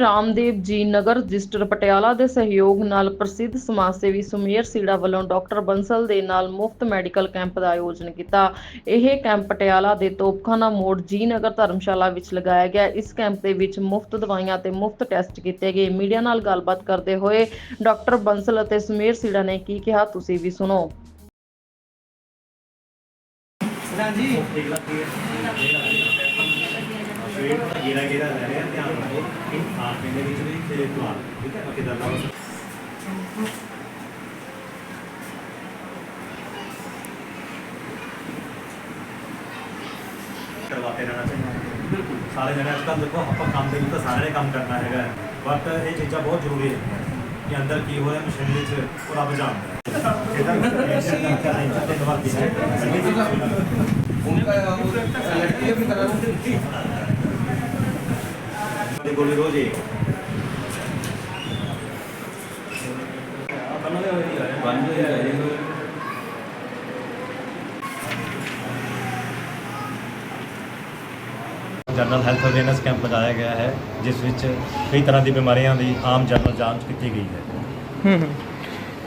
Ramdev ji Nagar register Patiala ਦੇ ਸਹਿਯੋਗ ਨਾਲ ਪ੍ਰਸਿੱਧ ਸਮਾਜ ਸੇਵੀ ਸੁਮੇਰ ਸੀੜਾ ਵੱਲੋਂ ਡਾਕਟਰ ਬੰਸਲ ਦੇ ਨਾਲ ਮੁਫਤ ਮੈਡੀਕਲ ਕੈਂਪ ਦਾ ਆਯੋਜਨ ਕੀਤਾ। ਇਹ ਕੈਂਪ ਪਟਿਆਲਾ ਦੇ ਤੋਪਖਾਨਾ ਮੋੜ ਜੀ ਨਗਰ ਧਰਮਸ਼ਾਲਾ ਵਿੱਚ ਲਗਾਇਆ ਗਿਆ। ਇਸ ਕੈਂਪ ਦੇ ਵਿੱਚ ਮੁਫਤ ਦਵਾਈਆਂ ਤੇ ਮੁਫਤ ਟੈਸਟ ਕੀਤੇ ਗਏ। ਮੀਡੀਆ ਨਾਲ ਗੱਲਬਾਤ ਕਰਦੇ ਹੋਏ ਡਾਕਟਰ ਬੰਸਲ ਅਤੇ ਸੁਮੇਰ ਸੀੜਾ ਨੇ ਕੀ ਕਿਹਾ ਤੁਸੀਂ ਵੀ ਸੁਣੋ। ਗੇੜਾ ਗੇੜਾ ਲੈ ਰਿਹਾ ਧਿਆਨ ਰੱਖੋ ਕਿ ਖਾਣ ਪੀਣ ਦੇ ਵਿੱਚ ਵੀ ਤੇ ਤੁਹਾਨੂੰ ਠੀਕ ਹੈ ਬਾਕੀ ਦਾ ਨਾਮ ਕਰਵਾਤੇ ਰਹਿਣਾ ਚਾਹੀਦਾ ਬਿਲਕੁਲ ਸਾਰੇ ਜਣੇ ਅੱਜ ਕੱਲ੍ਹ ਦੇਖੋ ਆਪਾਂ ਕੰਮ ਦੇ ਵਿੱਚ ਤਾਂ ਸਾਰਿਆਂ ਨੇ ਕੰਮ ਕਰਨਾ ਹੈਗਾ ਬਟ ਇਹ ਚੀਜ਼ਾਂ ਬਹੁਤ ਜ਼ਰੂਰੀ ਹੈ ਕਿ ਅੰਦਰ ਕੀ ਹੋ ਰਿਹਾ ਮਸ਼ੀਨ ਵਿੱਚ ਉਹ ਤੇ ਗੋਲੀ ਰੋਜ਼ ਇੱਕ ਜਨਰਲ ਹੈਲਥ ਅਵੇਅਰਨੈਸ ਕੈਂਪ ਲਗਾਇਆ ਗਿਆ ਹੈ ਜਿਸ ਵਿੱਚ ਕਈ ਤਰ੍ਹਾਂ ਦੀ ਬਿਮਾਰੀਆਂ ਦੀ ਆਮ ਜਨਰਲ ਜਾਂਚ ਕੀਤੀ ਗਈ ਹੈ। ਹੂੰ ਹੂੰ।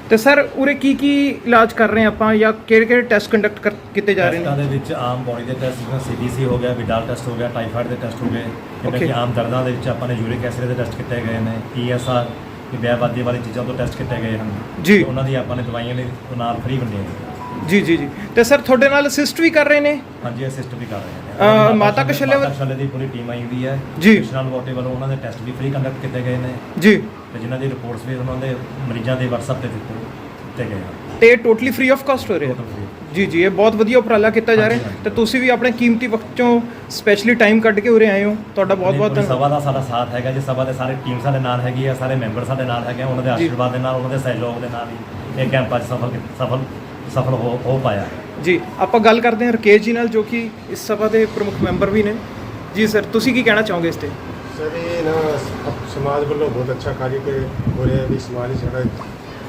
ਤੇ ਸਰ ਉਰੇ ਕੀ ਕੀ ਇਲਾਜ ਕਰ ਰਹੇ ਆਪਾਂ ਜਾਂ ਕਿਹੜੇ ਕਿਹੜੇ ਟੈਸਟ ਕੰਡਕਟ ਕੀਤੇ ਜਾ ਰਹੇ ਟੈਸਟਾਂ ਨੇ ਦੇ ਵਿੱਚ ਆਮ ਬੋਡੀ ਦੇ ਟੈਸਟ ਜਿਵੇਂ ਸੀਬੀਸੀ ਹੋ ਗਿਆ ਵਿਡਾਲ ਟੈਸਟ ਹੋ ਗਿਆ ਟਾਈਫਾਇਡ ਦੇ ਟੈਸਟ ਹੋ ਗਏ ਜਿਵੇਂ Okay. ਕਿ ਆਮ ਦਰਦਾਂ ਦੇ ਵਿੱਚ ਆਪਾਂ ਨੇ ਯੂਰਿਕ ਐਸਿਡ ਦੇ ਟੈਸਟ ਕੀਤੇ ਗਏ ਨੇ ਈਐਸਆਰ ਕਿ ਵਿਆਹਵਾਦੀ ਵਾਲੀ ਚੀਜ਼ਾਂ ਤੋਂ ਟੈਸਟ ਕੀਤੇ ਗਏ ਹਨ ਜੀ। ਤੇ ਉਹਨਾਂ ਦੀ ਆਪਾਂ ਨੇ ਦਵਾਈਆਂ ਨੇ ਉਹ ਨਾਲ ਫ੍ਰੀ ਵੰਡੀਆਂ ਗਈਆਂ ਜੀ ਜੀ ਜੀ। ਤੇ ਸਰ ਤੁਹਾਡੇ ਨਾਲ ਅਸਿਸਟ ਵੀ ਕਰ ਰਹੇ ਨੇ? ਹਾਂਜੀ ਅਸਿਸਟ ਵੀ ਕਰ ਰਹੇ ਨੇ। ਅਹ, ਮਾਤਾ ਕਸ਼ਲੇ ਵੱਲ- ਕਸ਼ਲੇ ਦੀ ਪੂਰੀ ਟੀਮ ਆਈ ਹੋਈ ਹੈ। ਜੀ। ਕ੍ਰਿਸ਼ਨਲ ਵੋਟੇ ਵੱਲੋਂ ਉਹਨਾਂ ਦੇ ਟੈਸਟ ਵੀ ਫ੍ਰੀ ਕੰਡਕਟ ਕੀਤੇ ਗਏ ਨੇ। ਜੀ। ਤੇ ਜਿਨ੍ਹਾਂ ਦੀ ਰਿਪੋਰਟਸ ਵੀ ਉਹਨਾਂ ਦੇ ਮਰੀਜ਼ਾਂ ਦੇ WhatsApp ਤੇ ਦਿੱਤੇ ਦਿੱਤੇ ਗਏ ਹਨ। ਤੇ ਟੋਟਲੀ ਫ੍ਰੀ ਆਫ ਕਾਸਟ ਹੋ ਰਿਹਾ। Total free। ਜੀ ਜੀ ਇਹ ਬਹੁਤ ਵਧੀਆ ਉਪਰਾਲਾ ਕੀਤਾ ਜਾ ਰਿਹਾ। ਤੇ ਤੁਸੀਂ ਵੀ ਆਪਣੇ ਕੀਮਤੀ ਵਕਤ ਚੋਂ ਸਪੈਸ਼ਲੀ ਟਾਈਮ ਕੱਢ ਕੇ ਉਰੇ ਆਏ ਹੋ। ਤੁਹਾਡਾ ਬਹੁਤ ਬਹੁਤ ਧੰਨਵਾਦ ਸਭਾ ਦਾ ਸਾਡਾ ਸਾਥ ਹੈਗਾ ਜੀ। ਸਭਾ ਦੇ ਸਾਰੇ ਟੀਮ ਸਾਡੇ ਨਾਲ ਹੈਗੀ ਆ ਸਾਰੇ ਮੈਂਬਰ ਸਾਡੇ ਨਾਲ ਹੈਗੇ ਆ। ਉਹਨਾਂ ਦੇ। ਆਸ਼ੀਰਵਾਦ ਦੇ ਨਾਲ ਉਹਨਾਂ ਦੇ ਸਹਿਯੋਗ ਦੇ ਨਾਲ ਹੀ ਇਹ ਕੈਂਪ ਅੱਜ ਸਫਲ ਸਫਲ ਸਫਲ ਹੋ ਹੋ ਪਾਇਆ। ਜੀ ਆਪਾਂ ਗੱਲ ਕਰਦੇ ਹਾਂ ਰਕੇਸ਼ ਜੀ ਨਾਲ ਜੋ ਕਿ ਇਸ ਸਭਾ ਦੇ ਪ੍ਰਮੁੱਖ ਮੈਂਬਰ ਵੀ ਨੇ। ਜੀ ਸਰ ਤੁਸੀਂ ਕੀ ਕਹਿਣਾ ਚਾਹੋਗੇ ਇਸ ਤੇ? ਸਰ ਇਹ ਨਾ ਸ- ਸਮਾਜ ਵੱਲੋਂ ਬਹੁਤ ਅੱਛਾ ਕਾਰਜ ਕੇ ਹੋ ਰਿਹਾ ਵੀ ਸਮਾਜ ਵਿੱਚ ਸਾਡਾ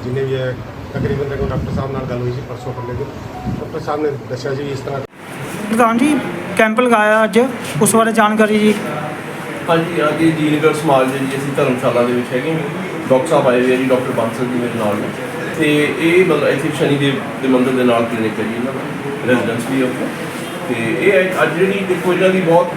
ਜਿੰਨੇ ਵੀ ਹੈ ਤਕਰੀਬਨ ਤੱਕ ਡਾਕਟਰ ਸਾਹਿਬ ਨਾਲ ਗੱਲ ਹੋਈ ਸੀ ਪਰਸੋਂ ਪਰਲੇ ਦਿਨ। ਡਾਕਟਰ ਸਾਹਿਬ ਨੇ ਦੱਸਿਆ ਜੀ ਇਸ ਤਰ੍ਹਾਂ ਪ੍ਰਧਾਨ ਜੀ ਕੈਂਪ ਲਗਾਇਆ ਅੱਜ ਉਸ ਬਾਰੇ ਜਾਣਕਾਰੀ ਜੀ। ਹਾਂਜੀ ਅੱਜ ਜੀਨਗਰ ਸਮਾਜ ਦੇ ਜੀ ਅਸੀਂ ਧਰਮਸ਼ਾਲਾ ਦੇ ਵਿੱਚ ਹੈਗੇ ਹਾਂ। ਡਾਕਟਰ ਸਾਹਿਬ ਆਏ ਹੋਏ ਆ ਜੀ ਡਾਕਟਰ ਬਾਂਸਲ ਜੀ ਮੇਰੇ ਨਾਲ ਨੇ। ਤੇ ਇਹ ਮਤਲਬ ਇੱਥੇ ਸ਼ਨੀ ਦੇਵ ਦੇ ਮੰਦਿਰ ਦੇ ਨਾਲ ਕਲੀਨਿਕ ਹੈ ਜੀ ਇਹਨਾਂ ਦਾ ਰੈਜ਼ੀਡੈਂਸ ਵੀ ਹੈ ਉੱਥੇ। ਤੇ ਇਹ ਹੈ- ਅੱਜ ਜਿਹੜੀ ਦੇਖੋ ਇਹਨਾਂ ਦੀ ਬਹੁਤ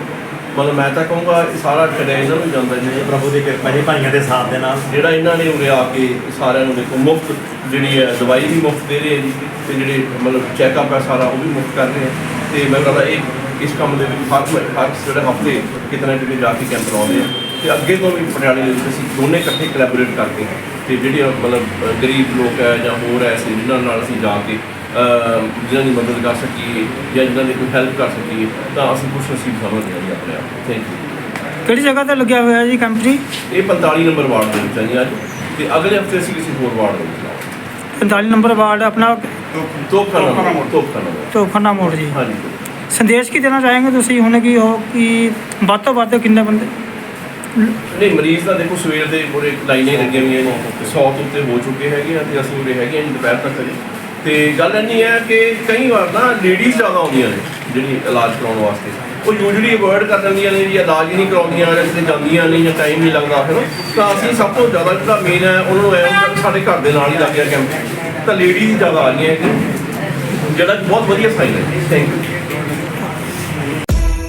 ਮਤਲਬ ਮੈਂ ਤਾਂ ਕਹੂੰਗਾ ਸਾਰਾ ਕਰਿਆ ਇਹਨਾਂ ਨੂੰ ਜਾਂਦਾ ਜੀ। ਪ੍ਰਭੂ ਦੀ ਕਿਰਪਾ ਜੀ ਭਾਈਆਂ ਦੇ ਸਾਥ ਦੇ ਨਾਲ। ਜਿਹੜਾ ਇਹਨਾਂ ਨੇ ਉਰੇ ਆ ਕੇ ਸਾਰਿਆਂ ਨੂੰ ਦੇਖੋ ਮੁਫਤ ਜਿਹੜੀ ਹੈ ਦਵਾਈ ਵੀ ਮੁਫਤ ਦੇ ਰਹੇ ਜੀ ਤੇ ਜਿਹੜੇ ਮਤਲਬ ਚੈੱਕਅਪ ਹੈ ਸਾਰਾ ਉਹ ਵੀ ਮੁਫਤ ਕਰ ਰਹੇ ਆ। ਤੇ ਮੈਂ ਕਹਿੰਦਾ ਇਹ ਇਸ ਕੰਮ ਦੇ ਵਿੱਚ ਹਰ ਹਰ ਜਿਹੜੇ ਹਫ਼ਤੇ ਕਿਤੇ ਨਾ ਕਿਤੇ ਜਾ ਕੇ ਕੈਂਪ ਲਾਉਂਦੇ ਆ। ਤੇ ਅੱਗੇ ਤੋਂ ਵੀ ਪਟਿਆਲੇ ਦੇ ਵਿੱਚ ਅਸੀਂ ਦੋਨੇ ਇਕੱਠੇ ਕੋਲੈਬੋਰੇਟ ਕਰਦੇ ਹਾਂ ਤੇ ਜਿਹੜੇ ਮਤਲਬ ਗਰੀਬ ਲੋਕ ਹੈ ਜਾਂ ਹੋਰ ਐਸੇ ਜਿਨ੍ਹਾਂ ਨਾਲ ਅਸੀਂ ਜਾ ਕੇ ਜਿਨ੍ਹਾਂ ਦੀ ਮਦਦ ਕਰ ਸਕੀਏ ਜਾਂ ਜਿਨ੍ਹਾਂ ਦੀ ਕੋਈ ਹੈਲਪ ਕਰ ਸਕੀਏ ਤਾਂ ਅਸੀਂ ਖੁਸ਼ ਨਸੀਬ ਸਮਝਦੇ ਹਾਂ ਜੀ ਆਪਣੇ ਆਪ ਥੈਂਕ ਯੂ ਕਿਹੜੀ ਜਗ੍ਹਾ ਤੇ ਲੱਗਿਆ ਹੋਇਆ ਜੀ ਕੈਂਪ ਜੀ? ਇਹ 45 ਨੰਬਰ ਵਾਰਡ ਦੇ ਵਿੱਚ ਹੈ ਜੀ ਅੱਜ। ਤੇ ਅਗਲੇ ਹਫ਼ਤੇ ਅਸੀਂ ਕਿਸੇ ਹੋਰ ਵਾਰਡ ਦੇ ਵਿੱਚ ਲਾਵਾਂਗੇ 45 ਨੰਬਰ ਵਾਰਡ ਆਪਣਾ ਤੋਪਖਾਨਾ ਮੋੜ ਤੋਪਖਾਨਾ ਮੋੜ। ਤੋਖਾਨਾ ਮੋੜ। ਜੀ। ਹਾਂਜੀ। ਸੰਦੇਸ਼ ਕੀ ਦੇਣਾ ਚਾहेंगे ਤੁਸੀਂ ਹੁਣ ਕੀ ਹੋ ਕਿ ਵੱਧ ਤੋਂ ਵੱਧ ਕਿੰਨੇ ਬੰਦੇ ਨਹੀਂ, ਮਰੀਜ਼ ਤਾਂ ਦੇਖੋ ਸਵੇਰ ਦੇ ਪੂਰੇ ਲਾਈਨਾਂ ਹੀ ਲੱਗੀਆਂ ਹੋਈਆਂ ਨੇ। 100 ਤੋਂ ਉੱਤੇ ਹੋ ਚੁੱਕੇ ਹੈਗੇ ਆ ਤੇ ਅਸੀਂ ਉਰੇ ਹੈਗੇ ਆ ਜੀ ਦੁਪਹਿਰ ਤੱਕ ਜੀ ਤੇ ਗੱਲ ਇੰਨੀ ਹੈ ਕਿ ਕਈ ਵਾਰ ਨਾ ਲੇਡੀਜ਼ ਜ਼ਿਆਦਾ ਆਉਂਦੀਆਂ ਨੇ ਜਿਹੜੀ ਇਲਾਜ ਕਰਾਉਣ ਵਾਸਤੇ। ਉਹ ਯੂਜੂਲੀ ਅਵੋਇਡ ਕਰ ਲੈਂਦੀਆਂ ਨੇ ਜਾਂ, ਇਲਾਜ ਹੀ ਨਹੀਂ ਕਰਾਉਂਦੀਆਂ ਜਾਂ ਕਿਤੇ ਜਾਂਦੀਆਂ ਨਹੀਂ ਜਾਂ ਟਾਈਮ ਨਹੀਂ ਲੱਗਦਾ ਹੈ ਤਾਂ ਅਸੀਂ ਸਭ ਤੋਂ ਜ਼ਿਆਦਾ ਜਿਹੜਾ ਮੇਨ ਹੈ, ਉਹਨਾਂ ਨੂੰ ਐਂ ਸਾਡੇ ਘਰ ਦੇ ਨਾਲ ਹੀ ਲੱਗ ਗਿਆ ਕੈਂਪ ਤਾਂ ਲੇਡੀਜ਼ ਜ਼ਿਆਦਾ ਆ ਰਹੀਆਂ ਹੈਗੀਆਂ ਜਿਹੜਾ ਬਹੁਤ ਵਧੀਆ ਸਾਈਨ ਹੈ। Thank you